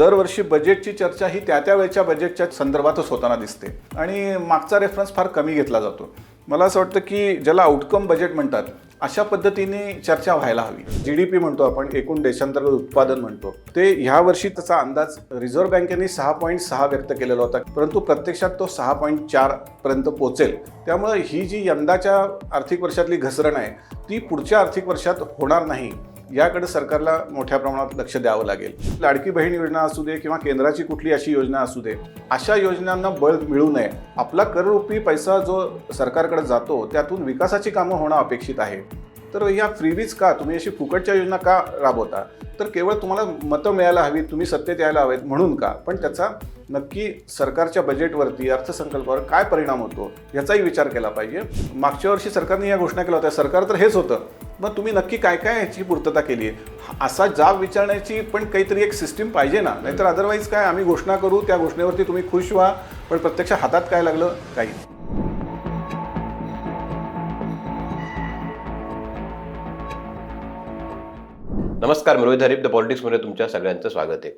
दरवर्षी बजेटची चर्चा ही त्या त्या वेळच्या बजेटच्या संदर्भातच होताना दिसते. आणि मागचा रेफरन्स फार कमी घेतला जातो. मला असं वाटतं की ज्याला आउटकम बजेट म्हणतात अशा पद्धतीने चर्चा व्हायला हवी. जी डी पी म्हणतो आपण एकूण देशांतर्गत उत्पादन म्हणतो. ते ह्या वर्षी त्याचा अंदाज रिझर्व्ह बँकेने सहा पॉईंट सहा व्यक्त केलेला होता परंतु प्रत्यक्षात तो सहा पॉईंट चार पर्यंत पोहोचेल. त्यामुळे ही जी यंदाच्या आर्थिक वर्षातली घसरण आहे ती पुढच्या आर्थिक वर्षात होणार नाही. याकडे सरकारला मोठ्या प्रमाणात लक्ष द्यावं लागेल. लाडकी बहीण योजना असू दे किंवा केंद्राची कुठली अशी योजना असू दे अशा योजनांना बळ मिळू नये. आपला कररूपी पैसा जो सरकारकडे जातो त्यातून विकासाची कामं होणं अपेक्षित आहे. तर ह्या फ्रीबीज का? तुम्ही अशी फुकटच्या योजना का राबवता? तर केवळ तुम्हाला मतं मिळायला हवीत तुम्ही सत्तेत यायला हवेत म्हणून का? पण त्याचा नक्की सरकारच्या बजेटवरती अर्थसंकल्पावर काय परिणाम होतो याचाही विचार केला पाहिजे. मागच्या वर्षी सरकारने या घोषणा केल्या होत्या. सरकार तर हेच होतं. मग तुम्ही नक्की काय काय याची पूर्तता केली आहे? असा जाब विचारण्याची पण काहीतरी एक सिस्टीम पाहिजे ना. नाहीतर अदरवाईज काय आम्ही घोषणा करू त्या घोषणेवरती तुम्ही खुश व्हा पण प्रत्यक्ष हातात काय लागलं काही नाही. नमस्कार मी रोहित हरीफ द पॉलिटिक्समध्ये तुमच्या सगळ्यांचं स्वागत आहे.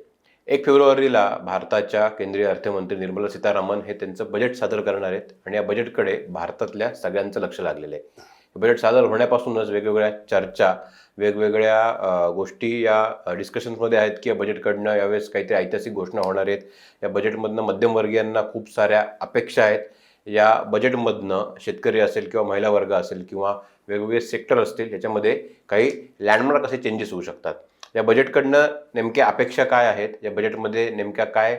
एक फेब्रुवारीला भारताच्या केंद्रीय अर्थमंत्री निर्मला सीतारामन हे त्यांचं बजेट सादर करणार आहेत. आणि या बजेटकडे भारतातल्या सगळ्यांचं लक्ष लागलेलं आहे. बजेट सादर होण्यापासूनच वेगवेगळ्या चर्चा वेगवेगळ्या गोष्टी या डिस्कशन्समध्ये आहेत की या बजेटकडनं यावेळेस काहीतरी ऐतिहासिक घोषणा होणार आहेत. या बजेटमधनं मध्यमवर्गीयांना खूप साऱ्या अपेक्षा आहेत. या बजेटमधनं शेतकरी असेल किंवा महिला वर्ग असेल किंवा वेगवेगळे सेक्टर असतील याच्यामध्ये काही लँडमार्क असे चेंजेस होऊ शकतात. या बजेटकडनं नेमक्या अपेक्षा काय आहेत? या बजेटमध्ये नेमक्या काय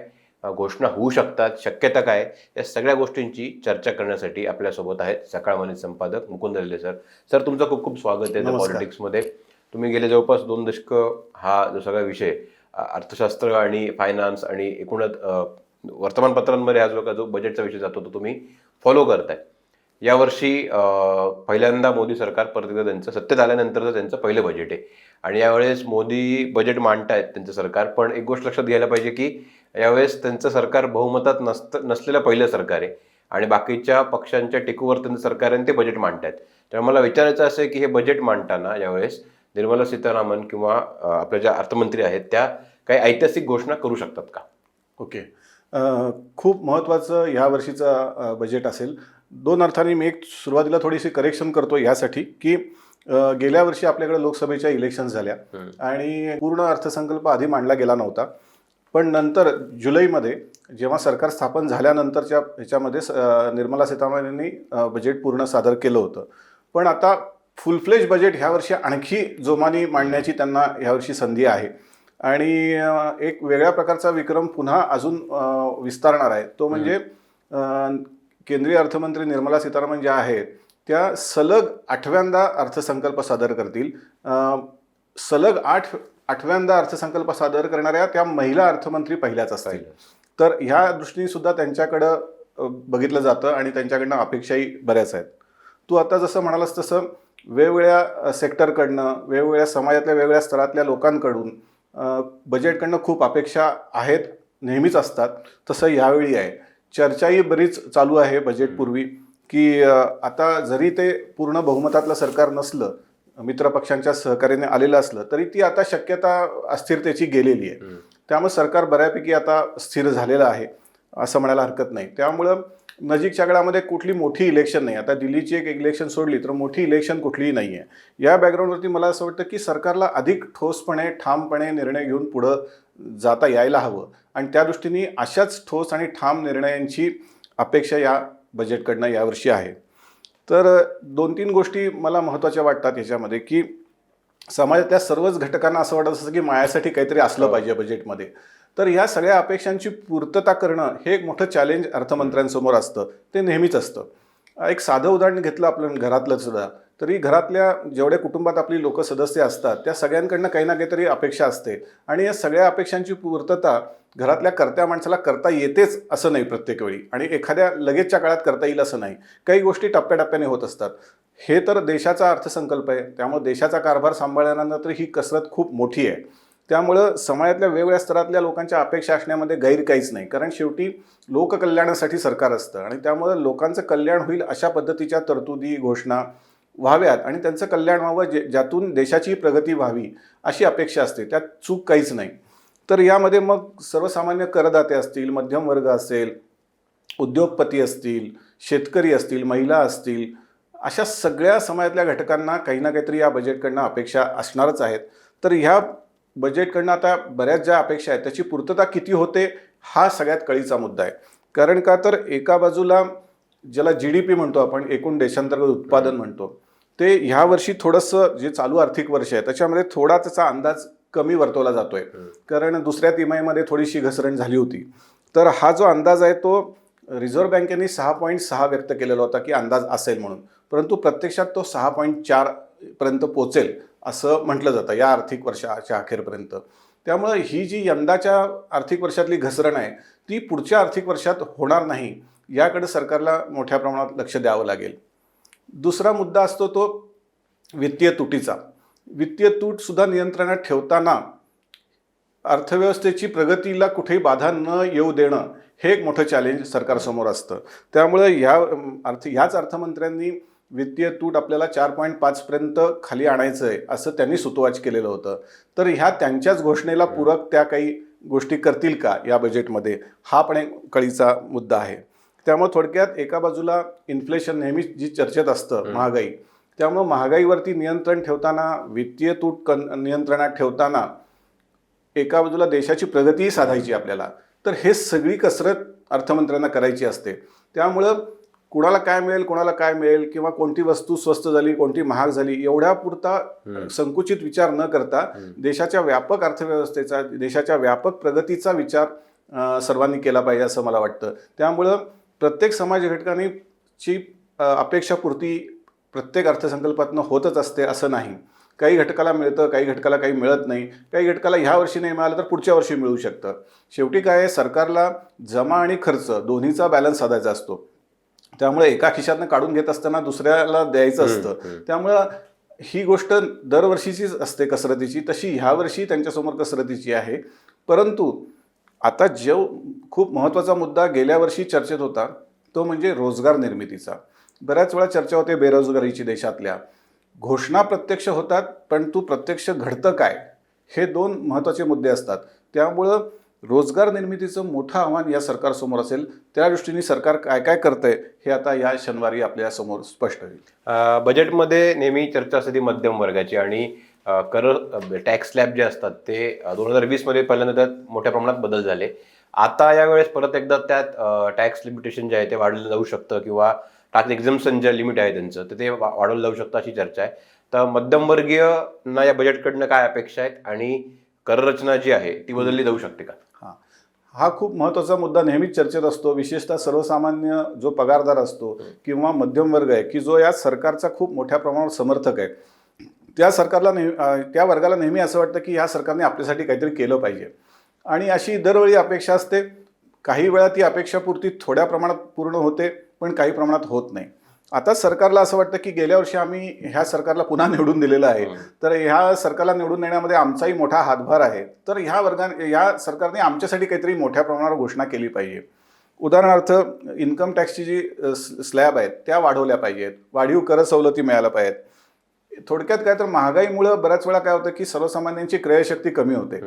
घोषणा होऊ शकतात. शक्यता काय? या सगळ्या गोष्टींची चर्चा करण्यासाठी आपल्यासोबत आहेत सकाळ मनी संपादक मुकुंद रेल्वे सर. सर तुमचं खूप खूप स्वागत आहे. पॉलिटिक्समध्ये. तुम्ही गेले जवळपास दोन दशक हा जो सगळा विषय अर्थशास्त्र आणि फायनान्स आणि एकूणच वर्तमानपत्रांमध्ये हा जो का जो बजेटचा विषय जातो तो तुम्ही फॉलो करताय. यावर्षी पहिल्यांदा मोदी सरकार परत एकदा त्यांचं सत्तेत आल्यानंतरचं त्यांचं पहिलं बजेट आहे. आणि यावेळेस मोदी बजेट मांडतायत त्यांचं सरकार पण एक गोष्ट लक्षात घ्यायला पाहिजे की यावेळेस त्यांचं सरकार बहुमतात नसत नसलेलं पहिलं सरकार आहे. आणि बाकीच्या पक्षांच्या टेकूवर त्यांचं सरकार आहे आणि ते बजेट मांडतायत. त्यामुळे मला विचारायचं असं आहे की हे बजेट मांडताना यावेळेस निर्मला सीतारामन किंवा आपल्या ज्या अर्थमंत्री आहेत त्या काही ऐतिहासिक घोषणा करू शकतात का? ओके. खूप महत्त्वाचं ह्या वर्षीचं बजेट असेल. दोन अर्थाने मी एक सुरुवातीला थोडीशी करेक्शन करतो यासाठी की गेल्या वर्षी आपल्याकडे लोकसभेच्या इलेक्शन झाल्या. आणि पूर्ण अर्थसंकल्प आधी मांडला गेला नव्हता. पण नंतर जुलैमध्ये जेव्हा सरकार स्थापन झाल्यानंतरच्या ह्याच्यामध्ये निर्मला सीतारामन यांनी बजेट पूर्ण सादर केलं होतं. पण आता फुल फ्लेज बजेट ह्या वर्षी आणखी जोमाने मांडण्याची त्यांना ह्यावर्षी संधी आहे. आणि एक वेगळ्या प्रकारचा विक्रम पुन्हा अजून विस्तारणार आहे. तो म्हणजे केंद्रीय अर्थमंत्री निर्मला सीतारामन ज्या आहेत त्या सलग आठव्यांदा अर्थसंकल्प सादर करतील. सलग आठ आठव्यांदा अर्थसंकल्प सादर करणाऱ्या त्या महिला अर्थमंत्री पहिल्याच असतील. तर ह्या दृष्टीने सुद्धा त्यांच्याकडं बघितलं जातं आणि त्यांच्याकडनं अपेक्षाही बऱ्याच आहेत. तू आता जसं म्हणालास तसं वेगवेगळ्या सेक्टरकडनं वेगवेगळ्या समाजातल्या वेगवेगळ्या स्तरातल्या लोकांकडून बजेटकडनं खूप अपेक्षा आहेत नेहमीच असतात. तसं यावेळी आहे. चर्चाही बरीच चालू आहे बजेटपूर्वी की आता जरी ते पूर्ण बहुमतातलं सरकार नसलं मित्रपक्षांच्या सहकार्याने आलेलं असलं तरी ती आता शक्यता अस्थिरतेची गेलेली आहे. त्यामुळे सरकार बऱ्यापैकी आता स्थिर झालेलं आहे असं म्हणायला हरकत नाही. त्यामुळं नजीकच्या काळामध्ये कुठली मोठी इलेक्शन नाही. आता दिल्लीची एक इलेक्शन सोडली तर मोठी इलेक्शन कुठलीही नाही आहे या बॅकग्राऊंडवरती मला असं वाटतं की सरकारला अधिक ठोसपणे ठामपणे निर्णय घेऊन पुढं जाता यायला हवं. आणि त्या दृष्टीने अशाच ठोस आणि ठाम निर्णयांची अपेक्षा या बजेटकडनं यावर्षी आहे. तर दोन तीन गोष्टी मला महत्त्वाच्या वाटतात याच्यामध्ये की समाजातल्या सर्वच घटकांना असं वाटत असतं की मायासाठी काहीतरी असलं हो. पाहिजे बजेटमध्ये तर ह्या सगळ्या अपेक्षांची पूर्तता करणं हे एक मोठं चॅलेंज अर्थमंत्र्यांसमोर असतं. ते नेहमीच असतं. एक साधं उदाहरण घेतलं आपलं घरातलं सुद्धा. तरी घरातल्या जेवढ्या कुटुंबात आपली लोक सदस्य असतात त्या सगळ्यांकडनं काही ना काहीतरी अपेक्षा असते. आणि या सगळ्या अपेक्षांची पूर्तता घरातल्या करत्या माणसाला करता येतेच असं नाही प्रत्येक वेळी. आणि एखाद्या लगेचच्या काळात करता येईल असं नाही. काही गोष्टी टप्प्याटप्प्याने होत असतात. हे तर देशाचा अर्थसंकल्प आहे. त्यामुळे देशाचा कारभार सांभाळल्यानंतर ही कसरत खूप मोठी आहे. त्यामुळं समाजातल्या वेगवेगळ्या स्तरातल्या लोकांच्या अपेक्षा असण्यामध्ये गैर काहीच नाही. कारण शेवटी लोककल्याणासाठी सरकार असतं. आणि त्यामुळं लोकांचं कल्याण होईल अशा पद्धतीच्या तरतुदी घोषणा व्हाव्यात आणि त्यांचं कल्याण व्हावं जे ज्यातून देशाची प्रगती व्हावी अशी अपेक्षा असते. त्यात चूक काहीच नाही. तर यामध्ये मग सर्वसामान्य करदाते असतील मध्यम वर्ग असेल उद्योगपती असतील शेतकरी असतील महिला असतील अशा सगळ्या समाजातल्या घटकांना काही ना काहीतरी या बजेटकडनं अपेक्षा असणारच आहेत. तर ह्या बजेटकडनं आता बऱ्याच ज्या अपेक्षा आहेत त्याची पूर्तता किती होते हा सगळ्यात कळीचा मुद्दा आहे. कारण का तर एका बाजूला ज्याला जी डी पी म्हणतो आपण एकूण देशांतर्गत उत्पादन म्हणतो ते ह्या वर्षी थोडंसं जे चालू आर्थिक वर्ष आहे त्याच्यामध्ये थोडा त्याचा अंदाज कमी वर्तवला जातोय. कारण दुसऱ्या तिमाहीमध्ये थोडीशी घसरण झाली होती. तर हा जो अंदाज आहे तो रिझर्व्ह बँकेने सहा पॉईंट सहा व्यक्त केलेला होता की अंदाज असेल म्हणून. परंतु प्रत्यक्षात तो सहा पॉईंट चार पर्यंत पोचेल असं म्हटलं जातं या आर्थिक वर्षाच्या अखेरपर्यंत. त्यामुळं ही जी यंदाच्या आर्थिक वर्षातली घसरण आहे ती पुढच्या आर्थिक वर्षात होणार नाही याकडे सरकारला मोठ्या प्रमाणात लक्ष द्यावं लागेल. दुसरा मुद्दा असतो तो वित्तीय तुटीचा. वित्तीय तूटसुद्धा नियंत्रणात ठेवताना अर्थव्यवस्थेची प्रगतीला कुठेही बाधा न येऊ देणं हे एक मोठं चॅलेंज सरकारसमोर असतं. त्यामुळे ह्या अर्थ ह्याच अर्थमंत्र्यांनी वित्तीय तूट आपल्याला चार पॉईंट पाचपर्यंत खाली आणायचं आहे असं त्यांनी सुतोवाच केलेलं होतं. तर ह्या त्यांच्याच घोषणेला पूरक त्या काही गोष्टी करतील का या बजेटमध्ये हा पण एक कळीचा मुद्दा आहे. त्यामुळे थोडक्यात एका बाजूला इन्फ्लेशन नेहमीच जी चर्चेत असतं महागाई त्यामुळं महागाईवरती नियंत्रण ठेवताना वित्तीय तूट कन नियंत्रणात ठेवताना एका बाजूला देशाची प्रगतीही साधायची आपल्याला. तर हे सगळी कसरत अर्थमंत्र्यांना करायची असते. त्यामुळं कुणाला काय मिळेल कोणाला काय मिळेल किंवा कोणती वस्तू स्वस्त झाली कोणती महाग झाली एवढ्या पुरता संकुचित विचार न करता देशाच्या व्यापक अर्थव्यवस्थेचा देशाच्या व्यापक प्रगतीचा विचार सर्वांनी केला पाहिजे असं मला वाटतं. त्यामुळं प्रत्येक समाज घटकांनी ची अपेक्षापूर्ती प्रत्येक अर्थसंकल्पातनं होतच असते असं नाही. काही घटकाला मिळतं काही घटकाला काही मिळत नाही. काही घटकाला ह्या वर्षी नाही मिळालं तर पुढच्या वर्षी मिळू शकतं. शेवटी काय आहे सरकारला जमा आणि खर्च दोन्हीचा बॅलन्स साधायचा असतो. त्यामुळे एका खिशातनं काढून घेत असताना दुसऱ्याला द्यायचं असतं. त्यामुळं ही गोष्ट दरवर्षीचीच असते कसरतीची. तशी ह्या वर्षी त्यांच्यासमोर कसरतीची आहे. परंतु आता जो खूप महत्त्वाचा मुद्दा गेल्या वर्षी चर्चेत होता तो म्हणजे रोजगार निर्मितीचा. बऱ्याच वेळा चर्चा होते बेरोजगारीची देशातल्या. घोषणा प्रत्यक्ष होतात पण तू प्रत्यक्ष घडतं काय? हे दोन महत्त्वाचे मुद्दे असतात. त्यामुळं रोजगार निर्मितीचं मोठं आव्हान या सरकारसमोर असेल त्या दृष्टीने सरकार काय काय करतंय हे आता या शनिवारी आपल्यासमोर स्पष्ट होईल. बजेटमध्ये नेहमी चर्चा असते ती मध्यम वर्गाची आणि कर टॅक्स स्लॅब जे असतात ते दोन हजार वीसमध्ये पहिल्यांदा त्यात मोठ्या प्रमाणात बदल झाले. आता यावेळेस परत एकदा त्यात टॅक्स लिमिटेशन जे आहे ते वाढवलं जाऊ शकतं किंवा टॅक्स एक्झम्पन जे लिमिट आहे त्यांचं तर ते वाढवलं जाऊ शकतं अशी चर्चा आहे. तर मध्यमवर्गीयना या बजेटकडनं काय अपेक्षा आहेत आणि कररचना जी आहे ती बदलली जाऊ शकते का? हां. हा खूप महत्त्वाचा मुद्दा नेहमीच चर्चेत असतो. विशेषतः सर्वसामान्य जो पगारदार असतो किंवा मध्यम वर्ग आहे की जो या सरकारचा खूप मोठ्या प्रमाणावर समर्थक आहे. त्या सरकारला नेहमी अं, त्या वर्गाला नेहमी असं वाटतं की ह्या सरकारने आपल्यासाठी काहीतरी केलं पाहिजे. आणि अशी दरवेळी अपेक्षा असते. काही वेळा ती अपेक्षापूर्ती थोड्या प्रमाणात पूर्ण होते पण काही प्रमाणात होत नाही. आता सरकारला असं वाटतं की गेल्या वर्षी आम्ही ह्या सरकारला पुन्हा निवडून दिलेलं आहे. तर ह्या सरकारला निवडून देण्यामध्ये आमचाही मोठा हातभार आहे. तर ह्या वर्गा ह्या सरकारने आमच्यासाठी काहीतरी मोठ्या प्रमाणावर घोषणा केली पाहिजे. उदाहरणार्थ इन्कम टॅक्सची जी स्लॅब आहेत त्या वाढवल्या पाहिजेत. वाढीव कर सवलती मिळायला पाहिजेत. थोडक्यात काय तर महागाईमुळं बऱ्याच वेळा काय होतं की सर्वसामान्यांची क्रयशक्ती कमी होते.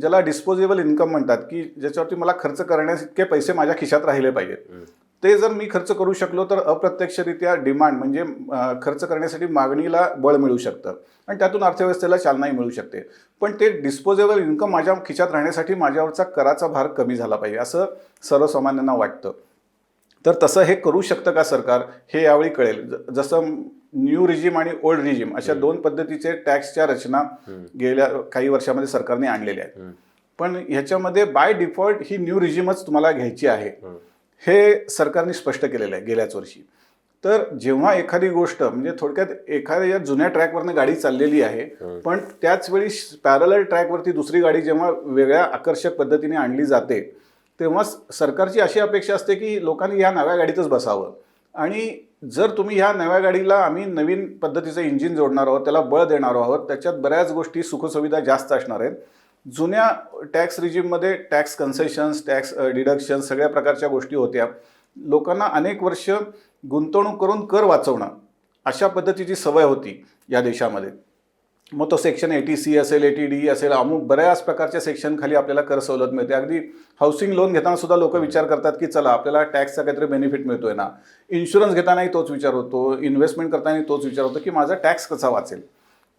ज्याला डिस्पोजेबल इन्कम म्हणतात की ज्याच्यावरती मला खर्च करण्यास इतके पैसे माझ्या खिशात राहिले पाहिजेत. ते जर मी खर्च करू शकलो तर अप्रत्यक्षरित्या डिमांड म्हणजे खर्च करण्यासाठी मागणीला बळ मिळू शकतं आणि त्यातून अर्थव्यवस्थेला चालनाही मिळू शकते. पण ते डिस्पोजेबल इन्कम माझ्या खिशात राहण्यासाठी माझ्यावरचा कराचा भार कमी झाला पाहिजे असं सर्वसामान्यांना वाटतं. तर तसं हे करू शकतं का सरकार हे यावेळी कळेल. जसं न्यू रिजिम आणि ओल्ड रिजिम अशा दोन पद्धतीचे टॅक्सच्या रचना गेल्या काही वर्षामध्ये सरकारने आणलेल्या आहेत. पण ह्याच्यामध्ये बाय डिफॉल्ट ही न्यू रिजिमच तुम्हाला घ्यायची आहे. हे सरकारने स्पष्ट केलेलं आहे गेल्याच वर्षी. तर जेव्हा एखादी गोष्ट म्हणजे थोडक्यात एखाद्या जुन्या ट्रॅकवरनं गाडी चाललेली आहे पण त्याच वेळी पॅरल ट्रॅकवरती दुसरी गाडी जेव्हा वेगळ्या आकर्षक पद्धतीने आणली जाते तेव्हा सरकारची अशी अपेक्षा असते की लोकांनी ह्या नव्या गाडीतच बसावं. आणि जर तुम्ही ह्या नव्या गाडीला आम्ही नवीन पद्धतीचं इंजिन जोडणार आहोत त्याला बळ देणार आहोत त्याच्यात बऱ्याच गोष्टी सुखसुविधा जास्त असणार आहेत. जुन्या टॅक्स रिजिममध्ये टॅक्स कन्सेशन्स टॅक्स डिडक्शन सगळ्या प्रकारच्या गोष्टी होत्या. लोकांना अनेक वर्ष गुंतवणूक करून कर वाचवणं अशा पद्धतीची सवय होती या देशामध्ये. मग तो सेक्शन एटी सी असेल एटी डी असेल अमुक बऱ्याच प्रकारच्या सेक्शन खाली आपल्याला कर सवलत मिळते. अगदी हाऊसिंग लोन घेताना सुद्धा लोक विचार करतात की चला आपल्याला टॅक्सचा काहीतरी बेनिफिट मिळतोय ना. इन्शुरन्स घेतानाही तोच विचार होतो इन्व्हेस्टमेंट करतानाही तोच विचार होतो की माझा टॅक्स कसा वाचेल.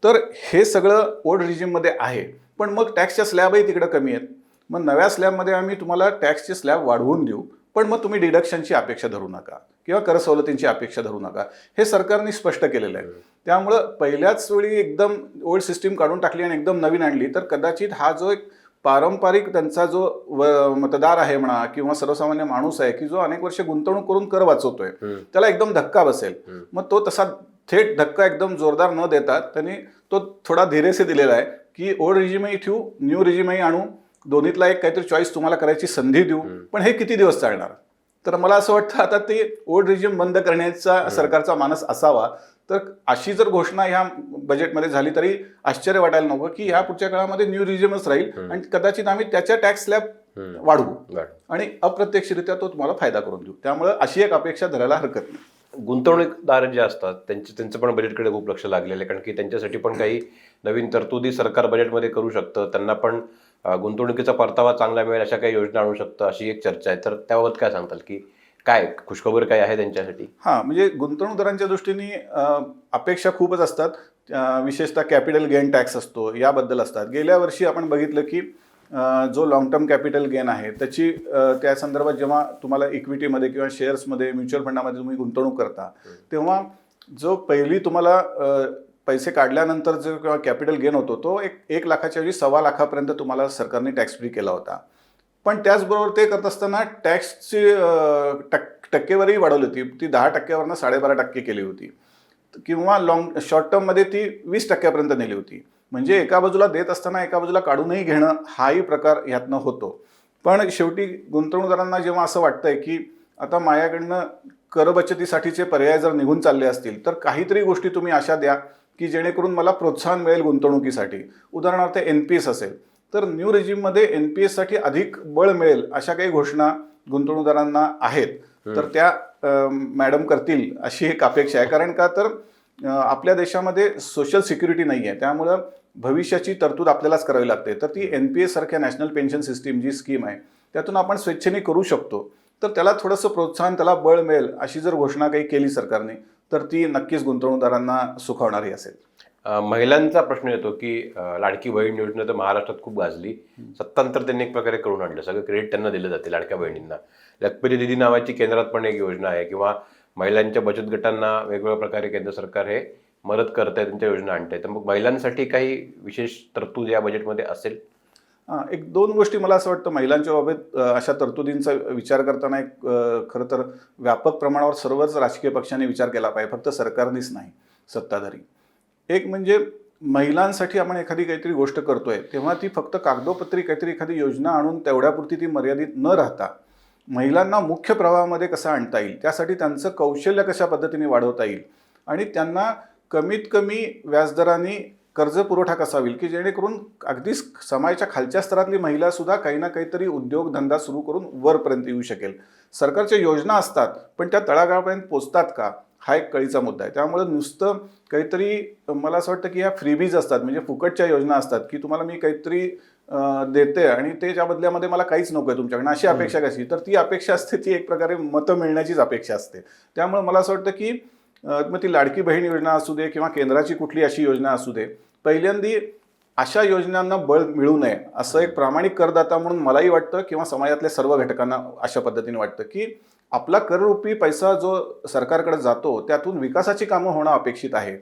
तर हे सगळं ओल्ड रिजिममध्ये आहे पण मग टॅक्सच्या स्लॅबही तिकडं कमी आहेत. मग नव्या स्लॅबमध्ये आम्ही तुम्हाला टॅक्सचे स्लॅब वाढवून देऊ. पण मग तुम्ही डिडक्शनची अपेक्षा धरू नका किंवा कर सवलतींची अपेक्षा धरू नका. हे सरकारने स्पष्ट केलेलं आहे. त्यामुळं पहिल्याच वेळी एकदम ओल्ड सिस्टीम काढून टाकली आणि एकदम नवीन आणली तर कदाचित हा जो एक पारंपरिक त्यांचा जो मतदार आहे म्हणा किंवा सर्वसामान्य माणूस आहे की जो अनेक वर्ष गुंतवणूक करून कर वाचवतोय त्याला एकदम धक्का बसेल. मग तो तसा थेट धक्का एकदम जोरदार न देता त्यांनी तो थोडा धीरेसे दिलेला आहे की ओल्ड रिजिमही ठेवू न्यू रिजिमही आणू दोन्हीतला एक काहीतरी चॉईस तुम्हाला करायची संधी देऊ. पण हे किती दिवस चालणार? तर मला असं वाटतं आता ते ओल्ड रिजिम बंद करण्याचा सरकारचा मानस असावा. तर अशी जर घोषणा ह्या बजेटमध्ये झाली तरी आश्चर्य वाटायला नको की ह्या पुढच्या काळामध्ये न्यू रिजिमच राहील आणि कदाचित आम्ही त्याच्या टॅक्स स्लॅब वाढवू. आणि अप्रत्यक्षरित्या तो तुम्हाला फायदा करून देऊ. त्यामुळे अशी एक अपेक्षा धरायला हरकत नाही. गुंतवणूकदार जे असतात त्यांचे त्यांचं पण बजेटकडे खूप लक्ष लागलेलं आहे कारण की त्यांच्यासाठी पण काही नवीन तरतुदी सरकार बजेटमध्ये करू शकतं. त्यांना पण गुंतवणुकीचा परतावा चांगला मिळेल अशा काही योजना आणू शकतं अशी एक चर्चा आहे. तर त्याबाबत काय सांगताल की काय खुशखबर काय आहे त्यांच्यासाठी? हां म्हणजे गुंतवणूकदारांच्या दृष्टीने अपेक्षा खूपच असतात. विशेषतः कॅपिटल गेन टॅक्स असतो याबद्दल असतात. गेल्या वर्षी आपण बघितलं की जो लॉंग टर्म कॅपिटल गेन आहे त्याची त्या संदर्भात जेव्हा तुम्हाला इक्विटीमध्ये किंवा शेअर्समध्ये म्युच्युअल फंडामध्ये तुम्ही गुंतवणूक करता तेव्हा जो पहिली तुम्हाला पैसे काढल्यानंतर जो किंवा कॅपिटल गेन होतो तो एक एक लाखाच्या ऐवजी सव्वा लाखापर्यंत तुम्हाला सरकारने टॅक्स फ्री केला होता. पण त्याचबरोबर ते करत असताना टॅक्सची अं, टक टक्केवारी वाढवली होती. ती दहा टक्क्यावरनं साडेबारा टक्के केली होती. किंवा लॉंग शॉर्ट टर्ममध्ये ती वीस टक्क्यापर्यंत नेली होती. म्हणजे एका बाजूला देत असताना एका बाजूला काढूनही घेणं हाही प्रकार ह्यातनं होतो. पण शेवटी गुंतवणूकदारांना जेव्हा असं वाटतंय की आता माझ्याकडनं करबचतीसाठीचे पर्याय जर निघून चालले असतील तर काहीतरी गोष्टी तुम्ही अशा द्या. की जेणेकरून मला प्रोत्साहन मिळेल गुंतवणुकीसाठी. उदाहरणार्थ एन पी एस असेल. तर न्यू रेजिममध्ये एन पी एससाठी अधिक बळ मिळेल अशा काही घोषणा गुंतवणूकदारांना आहेत. तर त्या मॅडम करतील अशी एक अपेक्षा आहे. कारण का तर आपल्या देशामध्ये सोशल सिक्युरिटी नाही आहे त्यामुळं भविष्याची तरतूद आपल्यालाच करावी लागते. तर ती एन पी एस सारख्या नॅशनल पेन्शन सिस्टीम जी स्कीम आहे त्यातून आपण स्वेच्छेने करू शकतो. तर त्याला थोडंसं प्रोत्साहन त्याला बळ मिळेल अशी जर घोषणा काही केली सरकारने तर ती नक्कीच गुंतवणूकदारांना सुखावणारी असेल. महिलांचा प्रश्न येतो की लाडकी बहीण योजना तर महाराष्ट्रात खूप गाजली. सत्तांतर त्यांनी एक प्रकारे करून आणलं. सगळं क्रेडिट त्यांना दिलं जाते लाडक्या बहिणींना. लखपती दिदी नावाची केंद्रात पण एक योजना आहे किंवा महिलांच्या बचत गटांना वेगवेगळ्या प्रकारे केंद्र सरकार हे मदत करत आहे त्यांच्या योजना आणत आहे तर मग महिलांसाठी काही विशेष तरतूद या बजेटमध्ये असेल? एक दोन गोष्टी मला असं वाटतं महिलांच्या बाबतीत अशा तरतुदींचा विचार करताना एक खरं तर व्यापक प्रमाणावर सर्वच राजकीय पक्षांनी विचार केला पाहिजे फक्त सरकारनेच नाही सत्ताधारी. एक म्हणजे महिलांसाठी आपण एखादी काहीतरी गोष्ट करतोय तेव्हा ती फक्त कागदोपत्री काहीतरी एखादी योजना आणून तेवढ्यापुरती ती मर्यादित न राहता महिलांना मुख्य प्रवाहामध्ये कसं आणता येईल त्यासाठी त्यांचं कौशल्य कशा पद्धतीने वाढवता येईल आणि त्यांना कमीत कमी व्याजदराने कर्ज पुरवठा कसा होईल? की जेणेकरून अगदी समाजाच्या खालच्या स्तरातली महिला सुद्धा काही ना काहीतरी उद्योगधंदा सुरू करून वरपर्यंत येऊ शकेल. सरकारच्या योजना असतात पण त्या तळागाळापर्यंत पोचतात का? हा एक कळीचा मुद्दा आहे. त्यामुळे नुसतं काहीतरी मला असं वाटतं की ह्या फ्रीबीज असतात म्हणजे फुकटच्या योजना असतात की तुम्हाला मी काहीतरी देते आणि त्याच्या बदल्यामध्ये मला काहीच नको आहे तुमच्याकडनं अशी अपेक्षा कशी? तर ती अपेक्षा असते ती एक प्रकारे मतं मिळण्याचीच अपेक्षा असते. त्यामुळे मला असं वाटतं की मग ती लाडकी बहीण योजना असू दे किंवा केंद्राची कुठली अशी योजना असू दे पहिल्यांदी अशा योजनांना बळ मिळू नये असं एक प्रामाणिक करदाता म्हणून मलाही वाटतं किंवा समाजातल्या सर्व घटकांना अशा पद्धतीने वाटतं की आपला कररूपी पैसा जो सरकारकडे जातो त्यातून विकासाची कामं होणं अपेक्षित आहे.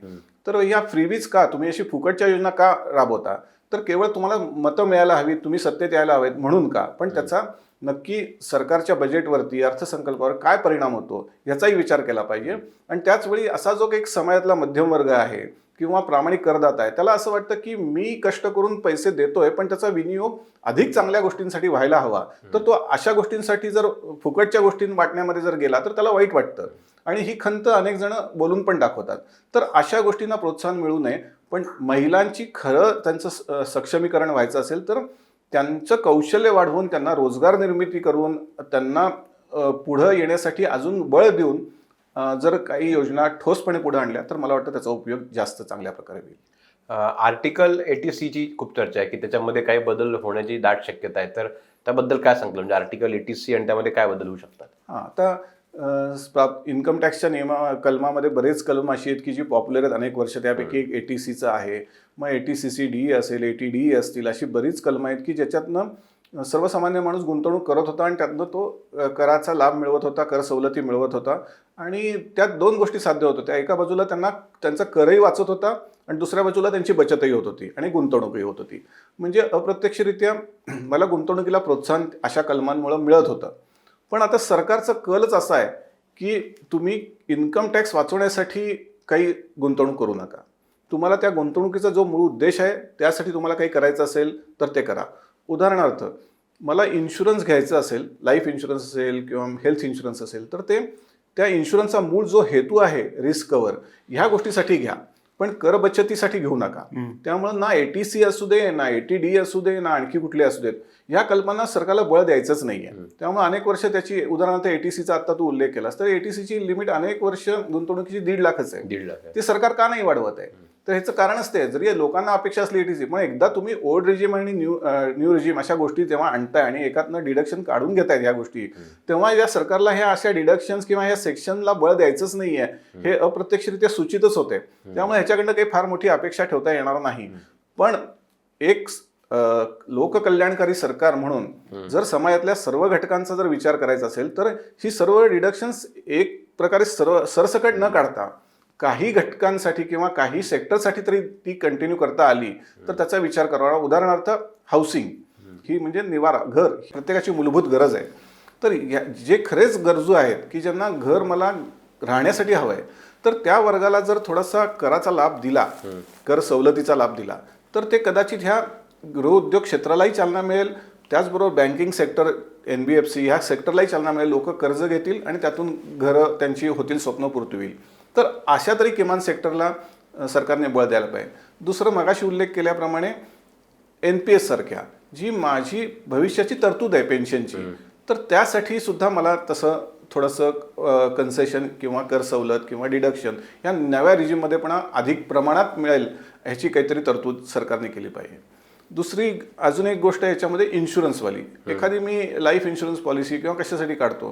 तर ह्या फ्रीबीज का? तुम्ही अशी फुकटच्या योजना का राबवता? तर केवळ तुम्हाला मतं मिळायला हवीत तुम्ही सत्तेत यायला हवेत म्हणून का? पण त्याचा नक्की सरकारच्या बजेटवरती अर्थसंकल्पावर काय परिणाम होतो याचाही विचार केला पाहिजे. आणि त्याचवेळी असा जो काही समाजातला मध्यम वर्ग आहे किंवा प्रामाणिक करदाता आहे त्याला असं वाटतं की मी कष्ट करून पैसे देतोय पण त्याचा विनियोग अधिक चांगल्या गोष्टींसाठी व्हायला हवा. तर तो अशा गोष्टींसाठी जर फुकटच्या गोष्टी वाटण्यामध्ये जर गेला तर त्याला वाईट वाटतं. आणि ही खंत अनेक जण बोलून पण दाखवतात. तर अशा गोष्टींना प्रोत्साहन मिळू नये पण महिलांची खरं त्यांचं सक्षमीकरण व्हायचं असेल तर त्यांचं कौशल्य वाढवून त्यांना रोजगार निर्मिती करून त्यांना पुढं येण्यासाठी अजून बळ देऊन जर काही योजना ठोसपणे पुढे आणल्या तर मला वाटतं त्याचा उपयोग जास्त चांगल्या प्रकारे होईल. आर्टिकल एटी सीची खूप चर्चा आहे की त्याच्यामध्ये काही बदल होण्याची दाट शक्यता आहे. तर त्याबद्दल काय सांगतो म्हणजे आर्टिकल एटी सी आणि त्यामध्ये काय बदल होऊ शकतात? हां आता इन्कम टॅक्सच्या नियमा कलमामध्ये बरेच कलम अशी आहेत की जी पॉप्युलर आहेत अनेक वर्ष. त्यापैकी एक ए टी सीचं आहे. मग eighty C C D असेल ए टी डी असतील अशी बरीच कलमं आहेत की ज्याच्यातनं सर्वसामान्य माणूस गुंतवणूक करत होता आणि त्यातनं तो कराचा लाभ मिळवत होता कर सवलती मिळवत होता. आणि त्यात दोन गोष्टी साध्य होत होत्या. एका बाजूला त्यांना त्यांचा करही वाचत होता आणि दुसऱ्या बाजूला त्यांची बचतही होत होती आणि गुंतवणूकही होत होती. म्हणजे अप्रत्यक्षरित्या मला गुंतवणुकीला प्रोत्साहन अशा कलमांमुळं मिळत होतं. पण आता सरकारचा कलच असा आहे की तुम्ही इन्कम टॅक्स वाचवण्यासाठी काही गुंतवणूक करू नका. तुम्हाला त्या गुंतवणुकीचा जो मूळ उद्देश आहे त्यासाठी तुम्हाला काही करायचं असेल तर ते करा. उदाहरणार्थ मला इन्शुरन्स घ्यायचं असेल लाईफ इन्शुरन्स असेल किंवा हेल्थ इन्शुरन्स असेल तर ते त्या इन्शुरन्सचा मूळ जो हेतू आहे रिस्क कवर ह्या गोष्टीसाठी घ्या. पण कर बचतीसाठी घेऊ नका. त्यामुळं ना ए टी सी असू दे ना ए टी डी असू दे ना आणखी कुठले असू देत ह्या कल्पना सरकारला बळ द्यायचंच नाहीये. त्यामुळे अनेक वर्ष त्याची उदाहरणार्थ एटीसीचा आता तू उल्लेख केलास तर एटीसीची लिमिट अनेक वर्ष गुंतवणुकीची दीड लाखच आहे. दीड लाख आहे. ते सरकार का नाही वाढवत आहे? तर ह्याचं कारणच ते आहे. जरी लोकांना अपेक्षा असली एटीसी पण एकदा तुम्ही ओल्ड रिजिम आणि न्यू न्यू रिजिम अशा गोष्टी जेव्हा आणताय आणि एकातनं डिडक्शन काढून घेतायत ह्या गोष्टी तेव्हा या सरकारला ह्या अशा डिडक्शन्स किंवा ह्या सेक्शनला बळ द्यायचंच नाहीये. हे अप्रत्यक्षरित्या सूचितच होते. त्यामुळे ह्याच्याकडनं काही फार मोठी अपेक्षा ठेवता येणार नाही. पण एक लोककल्याणकारी सरकार म्हणून जर समाजातल्या सर्व घटकांचा जर विचार करायचा असेल तर ही सर्व डिडक्शन्स एक प्रकारे सर्व सरसकट न काढता काही घटकांसाठी किंवा काही सेक्टरसाठी तरी ती कंटिन्यू करता आली तर त्याचा विचार करावा. उदाहरणार्थ हाऊसिंग ही म्हणजे निवारा घर प्रत्येकाची मूलभूत गरज आहे. तर या जे खरेच गरजू आहेत की ज्यांना घर मला राहण्यासाठी हवं आहे तर त्या वर्गाला जर थोडासा कराचा लाभ दिला कर सवलतीचा लाभ दिला तर ते कदाचित ह्या गृहउद्योग क्षेत्रालाही चालना मिळेल. त्याचबरोबर banking sector N B F C ह्या सेक्टरलाही चालना मिळेल. लोक कर्ज घेतील आणि त्यातून घरं त्यांची होतील स्वप्न होईल तर अशा तरी किमान सेक्टरला सरकारने बळ द्यायला पाहिजे. दुसरं मगाशी उल्लेख केल्याप्रमाणे एन पी एस सारख्या जी माझी भविष्याची तरतूद आहे पेन्शनची तर त्यासाठी सुद्धा मला तसं थोडंसं कन्सेशन किंवा कर सवलत किंवा डिडक्शन या नव्या रिजिममध्ये पण अधिक प्रमाणात मिळेल ह्याची काहीतरी तरतूद सरकारने केली पाहिजे. दुसरी अजून एक गोष्ट आहे याच्यामध्ये इन्शुरन्सवाली एखादी मी लाईफ इन्शुरन्स पॉलिसी किंवा कशासाठी काढतो?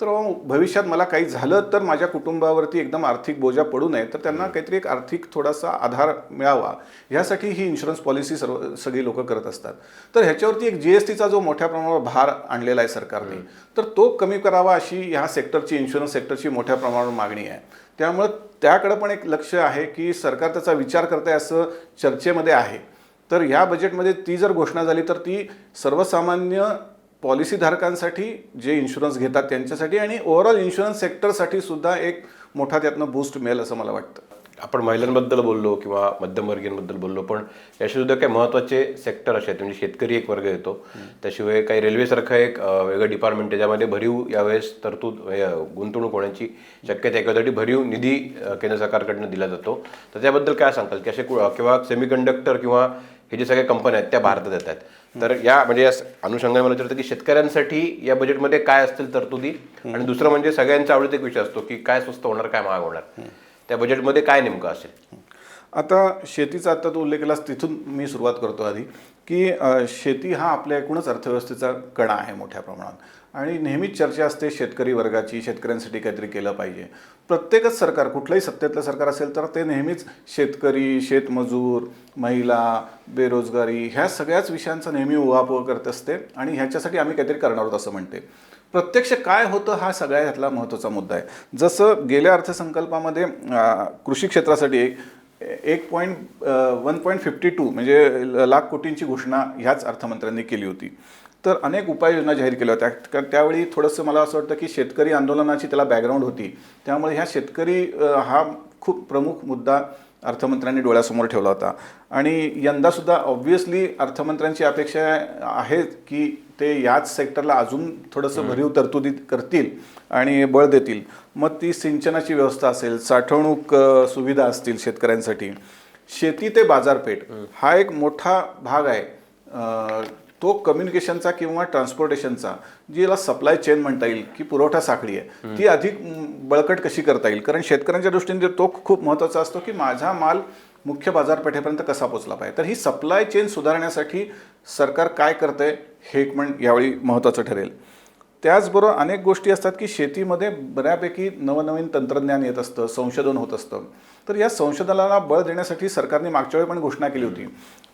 तर भविष्यात मला काही झालं तर माझ्या कुटुंबावरती एकदम आर्थिक बोजा पडू नये तर त्यांना काहीतरी एक आर्थिक थोडासा आधार मिळावा. ह्यासाठी ही इन्शुरन्स पॉलिसी सर्व सगळी लोक करत असतात. तर ह्याच्यावरती एक जी एस टीचा जो मोठ्या प्रमाणावर भार आणलेला आहे सरकारने तर तो कमी करावा अशी ह्या सेक्टरची इन्शुरन्स सेक्टरची मोठ्या प्रमाणावर मागणी आहे. त्यामुळं त्याकडं पण एक लक्ष आहे की सरकार त्याचा विचार करते असं चर्चेमध्ये आहे. तर ह्या बजेटमध्ये ती जर घोषणा झाली तर ती सर्वसामान्य पॉलिसीधारकांसाठी जे इन्शुरन्स घेतात त्यांच्यासाठी आणि ओव्हरऑल इन्शुरन्स सेक्टरसाठी सुद्धा एक मोठा त्यातनं बूस्ट मिळेल असं मला वाटतं. आपण महिलांबद्दल बोललो किंवा मध्यमवर्गीयांबद्दल बोललो पण याशी सुद्धा काही महत्त्वाचे सेक्टर असे आहेत. म्हणजे शेतकरी एक वर्ग येतो. त्याशिवाय काही रेल्वेसारखं एक वेगळं डिपार्टमेंट आहे ज्यामध्ये भरीव यावेळेस तरतूद गुंतवणूक होण्याची शक्यता आहे. त्यासाठी भरीव निधी केंद्र सरकारकडनं दिला जातो. तर त्याबद्दल काय सांगताल? की असे किंवा सेमीकंडक्टर किंवा हे जे सगळ्या कंपन्या आहेत त्या भारतात येत आहेत. तर या म्हणजे या अनुषंगाने मला विचारतं की शेतकऱ्यांसाठी या बजेटमध्ये काय असतील तरतुदी? आणि दुसरं म्हणजे सगळ्यांचा आवडीचा एक विषय असतो की काय स्वस्त होणार काय महाग होणार? त्या बजेटमध्ये काय नेमकं असेल? आता शेतीचा आता तू उल्लेख केलास तिथून मी सुरुवात करतो आधी की शेती हा आपल्या एकूणच अर्थव्यवस्थेचा कणा आहे मोठ्या प्रमाणात. आणि नेहमीच चर्चा असते शेतकरी वर्गाची शेतकऱ्यांसाठी काहीतरी केलं पाहिजे. प्रत्येकच सरकार कुठलंही सत्तेतलं सरकार असेल तर ते नेहमीच शेतकरी शेतमजूर महिला बेरोजगारी ह्या सगळ्याच विषयांचा नेहमी उहापोह करत असते आणि ह्याच्यासाठी आम्ही काहीतरी करणार आहोत असं म्हणते. प्रत्यक्ष काय होतं हा सगळ्या ह्यातला महत्त्वाचा मुद्दा आहे. जसं गेल्या अर्थसंकल्पामध्ये कृषी क्षेत्रासाठी एक एक point one point fifty two म्हणजे लाख कोटींची घोषणा ह्याच अर्थमंत्र्यांनी केली होती. तर अनेक उपाययोजना जाहीर केल्या होत्या. कारण त्यावेळी थोडंसं मला असं वाटतं की शेतकरी आंदोलनाची त्याला बॅकग्राऊंड होती. त्यामुळे ह्या शेतकरी हा खूप प्रमुख मुद्दा अर्थमंत्र्यांनी डोळ्यासमोर ठेवला होता. आणि यंदासुद्धा ऑब्व्हियसली अर्थमंत्र्यांची अपेक्षा आहे की ते याच सेक्टरला अजून थोडंसं भरीव तरतुदी करतील आणि बळ देतील. मग ती सिंचनाची व्यवस्था असेल साठवणूक सुविधा असतील शेतकऱ्यांसाठी. शेती ते बाजारपेठ हा एक मोठा भाग आहे. तो कम्युनिकेशनचा किंवा ट्रान्सपोर्टेशनचा जी याला सप्लाय चेन म्हणता येईल की पुरवठा साखळी आहे ती अधिक बळकट कशी करता येईल? कारण शेतकऱ्यांच्या दृष्टीने तो खूप महत्त्वाचा असतो की माझा माल मुख्य बाजारपेठेपर्यंत कसा पोचला पाहिजे? तर ही सप्लाय चेन सुधारण्यासाठी सरकार काय करतंय हे एक म्हण यावेळी महत्त्वाचं ठरेल. त्याचबरोबर अनेक गोष्टी असतात की शेतीमध्ये बऱ्यापैकी नवनवीन तंत्रज्ञान येत असतं संशोधन होत असतं. तर या संशोधनाला बळ देण्यासाठी सरकारने मागच्या वेळी पण घोषणा केली होती.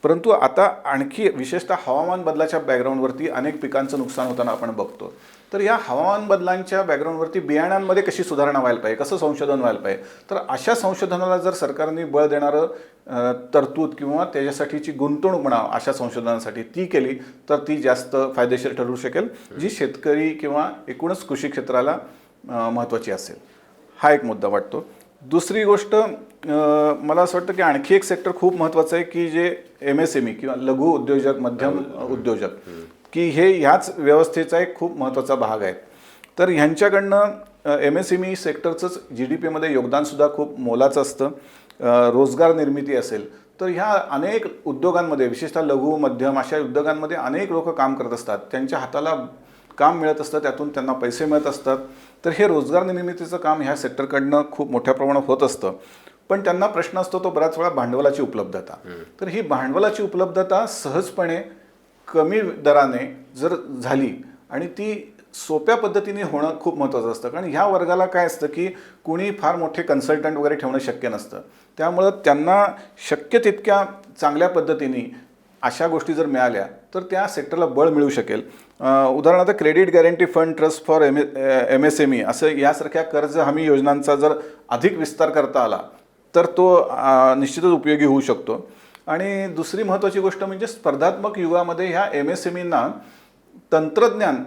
परंतु आता आणखी विशेषतः हवामान बदलाच्या बॅकग्राऊंडवरती अनेक पिकांचं नुकसान होताना आपण बघतो. तर या हवामान बदलांच्या बॅकग्राऊंडवरती बियाण्यांमध्ये कशी सुधारणा व्हायला पाहिजे कसं संशोधन व्हायला पाहिजे तर अशा संशोधनाला जर सरकारने बळ देणारं तरतूद किंवा त्याच्यासाठीची गुंतवणूक म्हणा अशा संशोधनासाठी ती केली तर ती जास्त फायदेशीर ठरू शकेल. जी शेतकरी किंवा एकूणच कृषी क्षेत्राला महत्त्वाची असेल. हा एक मुद्दा वाटतो. दुसरी गोष्ट मला असं वाटतं की आणखी एक सेक्टर खूप महत्त्वाचं आहे की जे एम एस एम ई किंवा लघु उद्योजक मध्यम उद्योजक की हे ह्याच व्यवस्थेचा एक खूप महत्त्वाचा भाग आहे. तर ह्यांच्याकडनं एम एस एम ई सेक्टरचंच जी डी पीमध्ये योगदानसुद्धा खूप मोलाचं असतं. रोजगार निर्मिती असेल तर ह्या अनेक उद्योगांमध्ये विशेषतः लघु मध्यम अशा उद्योगांमध्ये अनेक लोक काम करत असतात. त्यांच्या हाताला काम मिळत असतं त्यातून त्यांना पैसे मिळत असतात. तर हे रोजगार निर्मितीचं काम ह्या सेक्टरकडनं खूप मोठ्या प्रमाणात होत असतं. पण त्यांना प्रश्न असतो तो बऱ्याच वेळा भांडवलाची उपलब्धता. तर ही भांडवलाची उपलब्धता सहजपणे कमी दराने जर झाली आणि ती सोप्या पद्धतीने होणं खूप महत्त्वाचं असतं. कारण ह्या वर्गाला काय असतं की कुणी फार मोठे कन्सल्टंट वगैरे ठेवणं शक्य नसतं. त्यामुळं त्यांना शक्य तितक्या चांगल्या पद्धतीने अशा गोष्टी जर मिळाल्या तर त्या सेक्टरला बळ मिळू शकेल. उदाहरणार्थ credit guarantee fund trust for M M S M E असं यासारख्या कर्ज हमी योजनांचा जर अधिक विस्तार करता आला तर तो निश्चितच उपयोगी होऊ शकतो. आणि दुसरी महत्त्वाची गोष्ट म्हणजे स्पर्धात्मक युगामध्ये ह्या एम एस एम ईना तंत्रज्ञान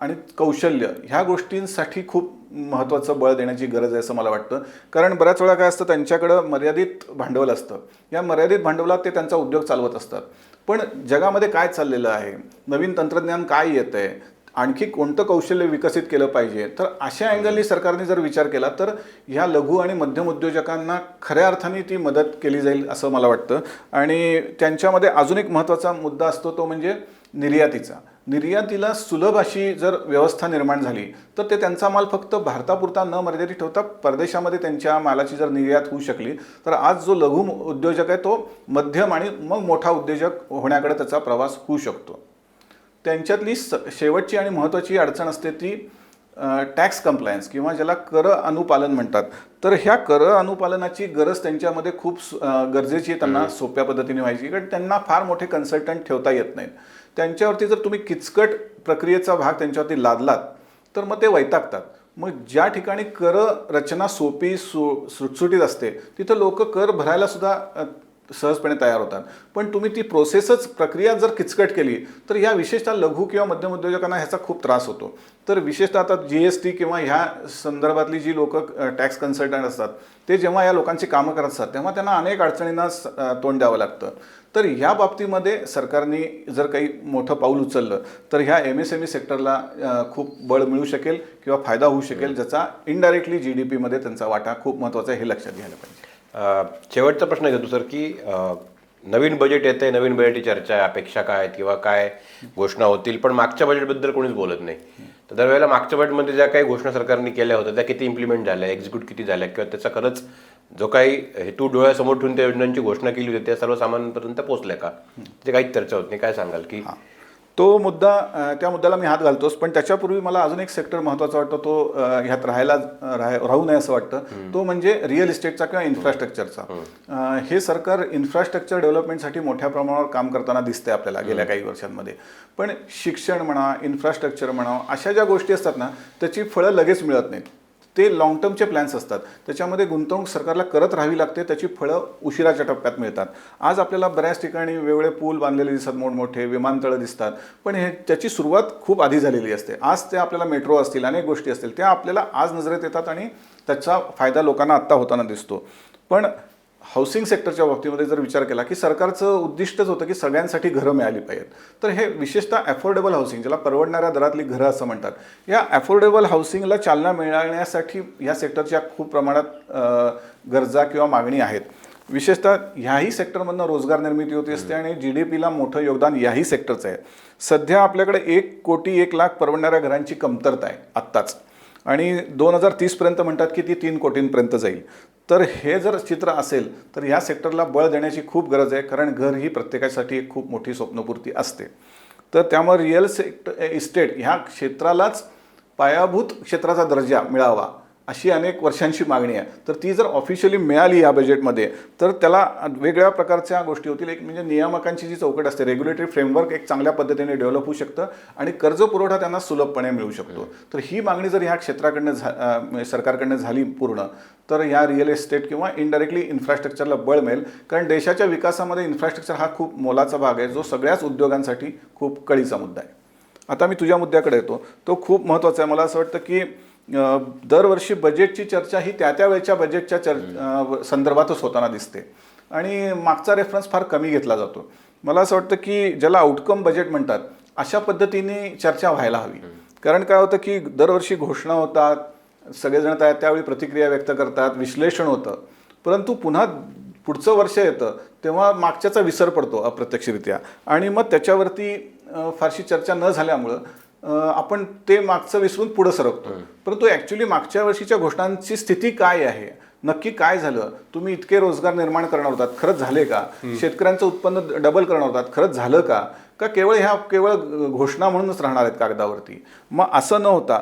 आणि कौशल्य ह्या गोष्टींसाठी खूप महत्त्वाचं बळ देण्याची गरज आहे असं मला वाटतं. कारण बऱ्याच वेळा काय असतं त्यांच्याकडं मर्यादित भांडवल असतं. या मर्यादित भांडवलात ते त्यांचा उद्योग चालवत असतात. पण जगामध्ये काय चाललेलं आहे? नवीन तंत्रज्ञान काय येतं आहे आणखी कोणतं कौशल्य विकसित केलं पाहिजे? तर अशा अँगलनी सरकारने जर विचार केला तर ह्या लघु आणि मध्यम उद्योजकांना खऱ्या अर्थाने ती मदत केली जाईल असं मला वाटतं. आणि त्यांच्यामध्ये अजून एक महत्त्वाचा मुद्दा असतो तो म्हणजे निर्यातीचा. निर्यातीला सुलभ अशी जर व्यवस्था निर्माण झाली तर ते त्यांचा माल फक्त भारतापुरता न मर्यादित ठेवता परदेशामध्ये त्यांच्या मालाची जर निर्यात होऊ शकली तर आज जो लघु उद्योजक आहे तो मध्यम आणि मग मोठा उद्योजक होण्याकडे त्याचा प्रवास होऊ शकतो. त्यांच्यातली स शेवटची आणि महत्त्वाची अडचण असते ती टॅक्स कम्प्लायन्स किंवा ज्याला कर अनुपालन म्हणतात. तर ह्या कर अनुपालनाची गरज त्यांच्यामध्ये खूप गरजेची आहे त्यांना सोप्या पद्धतीने व्हायची. कारण त्यांना फार मोठे कन्सल्टंट ठेवता येत नाहीत. त्यांच्यावरती जर तुम्ही किचकट प्रक्रियेचा भाग त्यांच्यावरती लादलात तर मग ते वैतागतात. मग ज्या ठिकाणी कर रचना सोपी सु सुटसुटीत असते तिथं लोक कर भरायला सुद्धा सहजपणे तयार होतात. पण तुम्ही ती प्रोसेसच प्रक्रिया जर किचकट केली तर ह्या विशेषतः लघु किंवा मध्यम उद्योजकांना ह्याचा खूप त्रास होतो. तर विशेषतः आता जी एस टी किंवा ह्या संदर्भातली जी लोक टॅक्स कन्सल्टंट असतात ते जेव्हा या लोकांची कामं करत असतात तेव्हा त्यांना अनेक अडचणींना तोंड द्यावं लागतं. तर ह्या बाबतीमध्ये सरकारने जर काही मोठं पाऊल उचललं तर ह्या एम एस एम ई सेक्टरला खूप बळ मिळू शकेल किंवा फायदा होऊ शकेल ज्याचा इनडायरेक्टली जी डी पीमध्ये त्यांचा वाटा खूप महत्त्वाचा आहे हे लक्षात घ्यायला पाहिजे. शेवटचा प्रश्न घेतो सर की नवीन बजेट येते नवीन बजेटची चर्चा आहे अपेक्षा काय आहेत किंवा काय घोषणा होतील पण मागच्या बजेटबद्दल कोणीच बोलत नाही. तर दरवेळेला मागच्या बजेटमध्ये ज्या काही घोषणा सरकारने केल्या होत्या त्या किती इम्प्लिमेंट झाल्या एक्झिक्यूट किती झाल्या किंवा त्याचा खरंच जो काही हेतू डोळ्यासमोर ठेवून त्या योजनांची घोषणा केली होती त्या सर्वसामान्यांपर्यंत पोहोचल्या का? ते काहीच चर्चा होत नाही. काय सांगाल की तो मुद्दा त्या मुद्द्याला मी हात घालतोच पण त्याच्यापूर्वी मला अजून एक सेक्टर महत्त्वाचा वाटतो तो ह्यात राहायला राह- नये असं वाटतं. तो म्हणजे रिअल इस्टेटचा किंवा इन्फ्रास्ट्रक्चरचा हे सरकार इन्फ्रास्ट्रक्चर डेव्हलपमेंटसाठी मोठ्या प्रमाणावर काम करताना दिसतंय आपल्याला गेल्या काही वर्षांमध्ये. पण शिक्षण म्हणा इन्फ्रास्ट्रक्चर म्हणा अशा ज्या गोष्टी असतात ना त्याची फळं लगेच मिळत नाहीत. ते लॉंग टर्मचे प्लॅन्स असतात. त्याच्यामध्ये गुंतवणूक सरकारला करत राहावी लागते त्याची फळं उशिराच्या टप्प्यात मिळतात. आज आपल्याला बऱ्याच ठिकाणी वेगवेगळे पूल बांधलेले दिसतात मोठमोठे विमानतळं दिसतात पण हे त्याची सुरुवात खूप आधी झालेली असते. आज ते आपल्याला मेट्रो असतील अनेक गोष्टी असतील त्या आपल्याला आज नजरेत येतात आणि त्याचा फायदा लोकांना आत्ता होताना दिसतो. पण हाऊसिंग सेक्टरच्या बाबतीमध्ये जर विचार केला की सरकारचं उद्दिष्टच होतं की सगळ्यांसाठी घरं मिळाली पाहिजेत. तर हे विशेषतः अफोर्डेबल हाऊसिंग ज्याला परवडणाऱ्या दरातली घरं असं म्हणतात या अफोर्डेबल हाऊसिंगला चालना मिळण्यासाठी या सेक्टरच्या खूप प्रमाणात गरजा किंवा मागणी आहेत. विशेषतः ह्याही सेक्टरमधनं रोजगार निर्मिती होती असते आणि जी डी पीला मोठं योगदान याही सेक्टरचं आहे. सध्या आपल्याकडे एक कोटी एक लाख परवडणाऱ्या घरांची कमतरता आहे आत्ताच. आणि दोन हजार तीसपर्यंत म्हणतात की ती तीन कोटींपर्यंत जाईल. तर हे जर चित्र असेल तर ह्या सेक्टरला बळ देण्याची खूप गरज आहे कारण घर ही प्रत्येकासाठी एक खूप मोठी स्वप्नपूर्ती असते. तर त्यामुळे रिअल सेक्ट इस्टेट ह्या क्षेत्रालाच पायाभूत क्षेत्राचा दर्जा मिळावा. अशी अनेक वर्षांची मागणी आहे. तर ती जर ऑफिशियली मिळाली या बजेटमध्ये तर त्याला वेगळ्या प्रकारच्या गोष्टी होतील. एक म्हणजे नियामकांची जी चौकट असते रेग्युलेटरी फ्रेमवर्क एक चांगल्या पद्धतीने डेव्हलप होऊ शकतं आणि कर्ज पुरवठा त्यांना सुलभपणे मिळू शकतो. तर ही मागणी जर ह्या क्षेत्राकडनं झा म्हणजे सरकारकडनं झाली पूर्ण तर ह्या रिअल एस्टेट किंवा इनडायरेक्टली इन्फ्रास्ट्रक्चरला बळ मिळेल. कारण देशाच्या विकासामध्ये इन्फ्रास्ट्रक्चर हा खूप मोलाचा भाग आहे जो सगळ्याच उद्योगांसाठी खूप कळीचा मुद्दा आहे. आता मी तुझ्या मुद्द्याकडे येतो. तो खूप महत्त्वाचा आहे. मला असं वाटतं की दरवर्षी बजेटची चर्चा ही त्या त्या वेळच्या बजेटच्या चर संदर्भातच होताना दिसते. आणि मागचा रेफरन्स फार कमी घेतला जातो. मला असं वाटतं की ज्याला आउटकम बजेट म्हणतात अशा पद्धतीने चर्चा व्हायला हवी. कारण काय होतं की दरवर्षी घोषणा होतात सगळेजण त्या त्यावेळी प्रतिक्रिया व्यक्त करतात विश्लेषण होतं. परंतु पुन्हा पुढचं वर्ष येतं तेव्हा मागच्याचा विसर पडतो अप्रत्यक्षरित्या. आणि मग त्याच्यावरती फारशी चर्चा न झाल्यामुळं आपण ते मागचं विसरून पुढं सरकतो परंतु ॲक्च्युली मागच्या वर्षीच्या घोषणांची स्थिती काय आहे? नक्की काय झालं? तुम्ही इतके रोजगार निर्माण करणार होतात. खरंच झाले का? शेतकऱ्यांचं उत्पन्न डबल करणार होतात. खरंच झालं का? का केवळ ह्या केवळ घोषणा म्हणूनच राहणार आहेत कागदावरती? मग असं न होता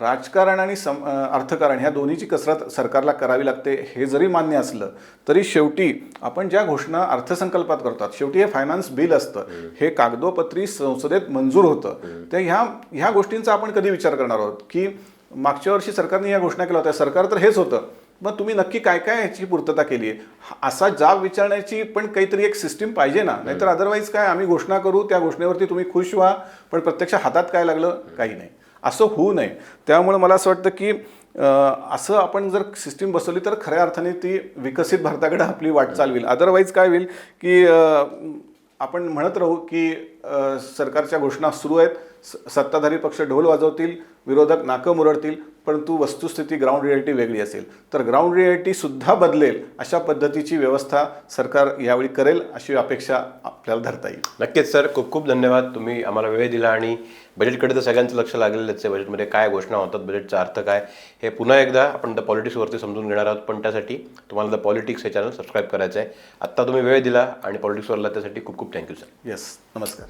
राजकारण आणि सम अर्थकारण ह्या दोन्हीची कसरत सरकारला करावी लागते हे जरी मान्य असलं तरी शेवटी आपण ज्या घोषणा अर्थसंकल्पात करतात शेवटी हे फायनान्स बिल असतं हे कागदोपत्री संसदेत मंजूर होतं तर ह्या ह्या गोष्टींचा आपण कधी विचार करणार आहोत? की मागच्या वर्षी सरकारने या घोषणा केल्या होत्या सरकार तर हेच होतं मग तुम्ही नक्की काय काय ह्याची पूर्तता केली आहे? असा जाब विचारण्याची पण काहीतरी एक सिस्टीम पाहिजे ना नाहीतर अदरवाईज काय आम्ही घोषणा करू त्या घोषणेवरती तुम्ही खुश व्हा पण प्रत्यक्ष हातात काय लागलं? काही नाही. असं होऊ नये. त्यामुळे मला असं वाटतं की असं आपण जर सिस्टीम बसवली तर खऱ्या अर्थाने ती विकसित भारताकडे आपली वाटचाल होईल. अदरवाईज काय होईल की आपण म्हणत राहू की सरकारच्या घोषणा सुरू आहेत. स- सत्ताधारी पक्ष ढोल वाजवतील विरोधक नाकं मुरडतील परंतु वस्तुस्थिती ग्राउंड रियालिटी वेगळी असेल. तर ग्राउंड रियालिटी सुद्धा बदलेल अशा पद्धतीची व्यवस्था सरकार यावेळी करेल अशी अपेक्षा आपल्याला धरता येईल. नक्कीच सर. खूप खूप धन्यवाद. तुम्ही आम्हाला वेळ दिला आणि बजेटकडे तर सगळ्यांचं लक्ष लागलेलंच आहे. बजेटमध्ये काय घोषणा होतात बजेटचा अर्थ काय हे पुन्हा एकदा आपण द पॉलिटिक्सवरती समजून घेणार आहोत. पण त्यासाठी तुम्हाला द पॉलिटिक्स हे चॅनल सबस्क्राईब करायचं आहे. आत्ता तुम्ही वेळ दिला आणि पॉलिटिक्सवरला त्यासाठी खूप खूप थँक्यू सर येस नमस्कार.